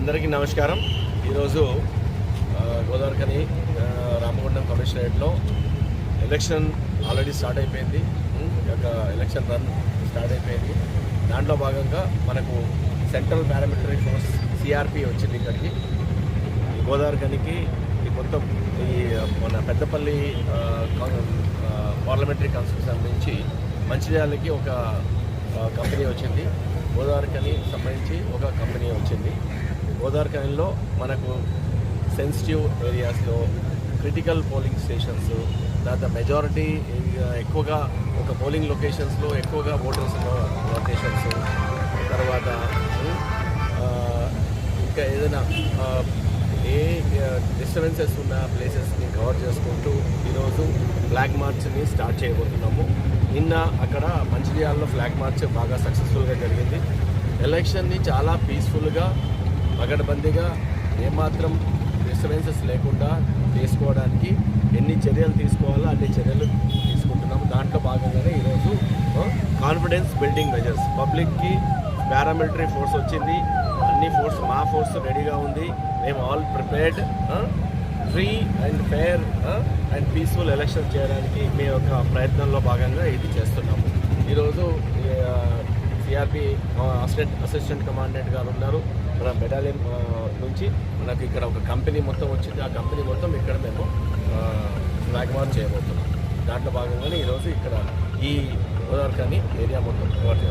అందరికీ నమస్కారం. ఈరోజు గోదావరికని రామగుండం కమిషనరేట్లో ఎలక్షన్ ఆల్రెడీ స్టార్ట్ అయిపోయింది. ఒక యొక్క ఎలక్షన్ రన్ స్టార్ట్ అయిపోయింది. దాంట్లో భాగంగా మనకు సెంట్రల్ పారామిలిటరీ ఫోర్స్ సిఆర్పి వచ్చింది ఇక్కడికి. గోదావరికనికి ఈ మొత్తం ఈ మన పెద్దపల్లి పార్లమెంటరీ కాన్స్టిట్యూషన్ నుంచి మంచిర్యాలకి ఒక కంపెనీ వచ్చింది. గోదావరికని సంబంధించి ఒక కంపెనీ వచ్చింది. గోదావరికనిలో మనకు సెన్సిటివ్ ఏరియాస్లో క్రిటికల్ పోలింగ్ స్టేషన్స్ తర్వాత మెజారిటీ ఎక్కువగా ఒక పోలింగ్ లొకేషన్స్లో ఎక్కువగా ఓటర్స్ లొకేషన్స్ తర్వాత ఇంకా ఏదైనా ఏ డిస్టర్బెన్సెస్ ఉన్న ప్లేసెస్ని కవర్ చేసుకుంటూ ఈరోజు ఫ్లాగ్ మార్చ్ని స్టార్ట్ చేయబోతున్నాము. నిన్న అక్కడ మంచిర్యాలలో ఫ్లాగ్ మార్చ్ బాగా సక్సెస్ఫుల్గా జరిగింది. ఎలక్షన్ని చాలా పీస్ఫుల్గా పగడబందీగా ఏమాత్రం డిస్టర్బెన్సెస్ లేకుండా చేసుకోవడానికి ఎన్ని చర్యలు తీసుకోవాలో అన్ని చర్యలు తీసుకుంటున్నాము. దాంట్లో భాగంగానే ఈరోజు కాన్ఫిడెన్స్ బిల్డింగ్ మెజర్స్ పబ్లిక్కి పారామిలిటరీ ఫోర్స్ వచ్చింది. అన్ని ఫోర్స్ మా ఫోర్స్ రెడీగా ఉంది. మేము all prepared free and fair and peaceful election చేయడానికి మీ యొక్క ప్రయత్నంలో భాగంగా ఇది చేస్తున్నాము. ఈరోజు సిఆర్పి అసిస్టెంట్ అసిస్టెంట్ కమాండెంట్ గారు ఉన్నారు. మన మెడాలియన్ నుంచి మనకు ఇక్కడ ఒక కంపెనీ మొత్తం వచ్చింది. ఆ కంపెనీ మొత్తం ఇక్కడ మేము ఫ్లాగ్ మార్చ్ చేయబోతున్నాం. దాంట్లో భాగంగానే ఈరోజు ఇక్కడ ఈ గోదావరికని ఏరియా మొత్తం కవర్ చేస్తాం.